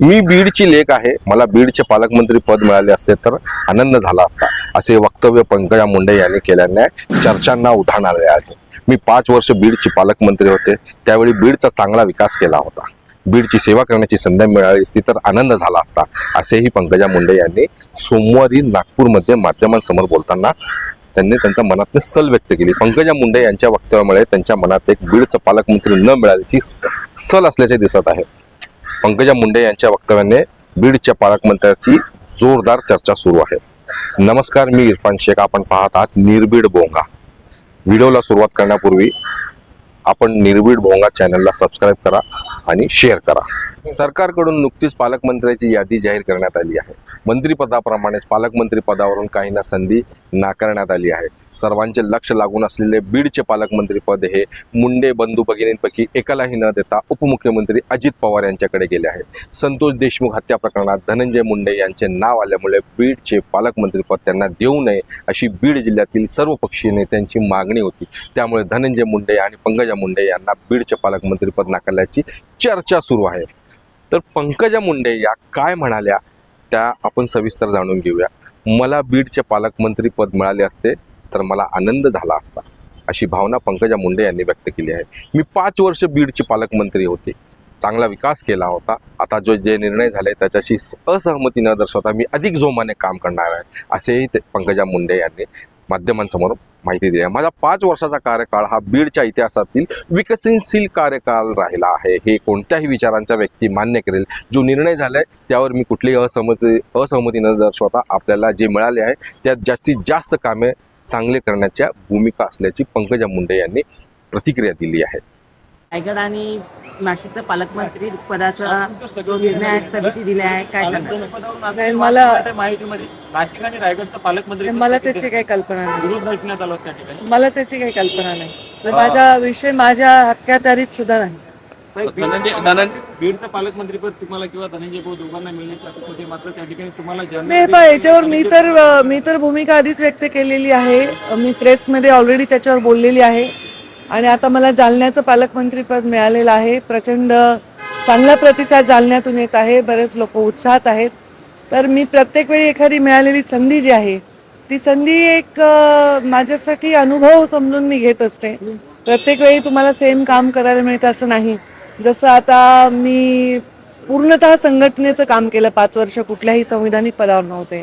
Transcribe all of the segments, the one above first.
मी बीडची लेख आहे. मला बीडचे पालकमंत्री पद मिळाले असते तर आनंद झाला असता. असे वक्तव्य पंकजा मुंडे यांनी केल्याने चर्चांना उधाण आले आहे. मी पाच वर्ष बीडचे पालकमंत्री होते. त्यावेळी बीडचा चांगला विकास केला होता. बीडची सेवा करण्याची संधी मिळाली असती तर आनंद झाला असता. असेही पंकजा मुंडे यांनी सोमवारी नागपूरमध्ये माध्यमांसमोर बोलताना त्यांनी त्यांच्या मनातने सल व्यक्त केली. पंकजा मुंडे यांच्या वक्तव्यामुळे त्यांच्या मनात एक बीडचं पालकमंत्री न मिळाल्याची स- सल असल्याचे दिसत आहे. पंकजा मुंडे यांच्या वक्तव्याने बीडच्या पालकमंत्र्याची जोरदार चर्चा सुरू आहे. नमस्कार मी इरफान शेख. आपण पाहत आहात निर्भीड भोंगा. व्हिडिओला सुरुवात करण्यापूर्वी आपण निर्भीड भोंगा चॅनलला सबस्क्राईब करा. आणि शेअर करा. हो. सरकारकडून नुकतीच पालकमंत्र्याची यादी जाहीर करण्यात आली आहे. मंत्रिपदाप्रमाणेच पालकमंत्री पदावरून काहींना संधी नाकारण्यात आली आहे. सर्वांचे लक्ष लागून असलेले बीडचे पालकमंत्रीपद हे मुंडे बंधू भगिनींपैकी एकालाही न देता उपमुख्यमंत्री अजित पवार यांच्याकडे गेले आहे. संतोष देशमुख हत्या प्रकरणात धनंजय मुंडे यांचे नाव आल्यामुळे बीडचे पालकमंत्रीपद त्यांना देऊ नये अशी बीड जिल्ह्यातील सर्व पक्षीय नेत्यांची मागणी होती. त्यामुळे धनंजय मुंडे आणि पंकजा मुंडे यांना बीडचे पालकमंत्रीपद नाकारल्याची चर्चा सुरू आहे. तर पंकजा मुंडे या काय म्हणाल्या त्या आपण सविस्तर जाणून घेऊया. मला बीडचे पालकमंत्री पद मिळाले असते तर मला आनंद झाला असता. अशी भावना पंकजा मुंडे यांनी व्यक्त केली आहे. मी पाच वर्ष बीडचे पालकमंत्री होते. चांगला विकास केला होता. आता जो जे निर्णय झाले त्याच्याशी असहमती न दर्शवता मी अधिक जोमाने काम करणार आहे असेही ते पंकजा मुंडे यांनी माध्यमांसमोर माहिती दिली आहे. माझा पाच वर्षाचा कार्यकाळ हा बीडच्या इतिहासातील विकसनशील कार्यकाळ राहिला आहे. हे कोणत्याही विचारांचा व्यक्ती मान्य करेल. जो निर्णय झालाय त्यावर मी कुठलीही असहमती असहमती न दर्शवता आपल्याला जे मिळाले आहे त्यात जास्तीत जास्त कामे चांगले करण्याच्या भूमिका असल्याची पंकजा मुंडे यांनी प्रतिक्रिया दिली आहे. रायगड आणि नाशिकचा पालकमंत्री पदाचा जो निर्णय स्थगिती दिला आहे काय? नाही, मला- माहितीमध्ये नाशिक आणि रायगडचा पालकमंत्री मला त्याची काही कल्पना नाही. विरोध दर्शनात आला त्या ठिकाणी. मला त्याची काही कल्पना नाही. तर माझा विषय माझ्या हक्कातारीत सुद्धा नाही. धनंजय धनंजय बीडचं पालकमंत्रीपद तुम्हाला किंवा धनंजय भाऊ दोघांना मिळण्याची अपेक्षा होती मात्र त्या ठिकाणी तुम्हाला नाही याच्यावर मी तर मी तर भूमिका आधीच व्यक्त केलेली आहे. मी प्रेसमध्ये ऑलरेडी त्याच्यावर बोललेली आहे. आणि आता मला जालन्याचं पालकमंत्रीपद मिळालेलं आहे. प्रचंड चांगला प्रतिसाद जालन्यातून येत आहे. बरेच लोक उत्साहात आहेत. तर मी प्रत्येक वेळी एखादी मिळालेली संधी जी आहे ती संधी एक माझ्यासाठी अनुभव समजून मी घेत असते. प्रत्येक वेळी तुम्हाला सेम काम करायला मिळतं असं नाही. जसं आता मी पूर्णतः संघटनेचं काम केलं पाच वर्ष कुठल्याही संविधानिक पदावर नव्हते.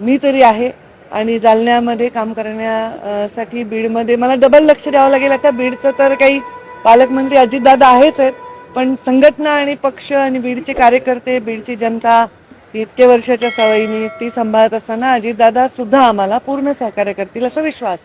मी तरी आहे. आणि जालन्यामध्ये काम करण्यासाठी बीडमध्ये मला डबल लक्ष द्यावं लागेल. आता बीडचं तर काही पालकमंत्री अजितदादा आहेच आहेत. पण संघटना आणि पक्ष आणि बीडचे कार्यकर्ते बीडची जनता इतके वर्षाच्या सवयीने ती सांभाळत असताना अजितदादा सुद्धा आम्हाला पूर्ण सहकार्य करतील असा विश्वास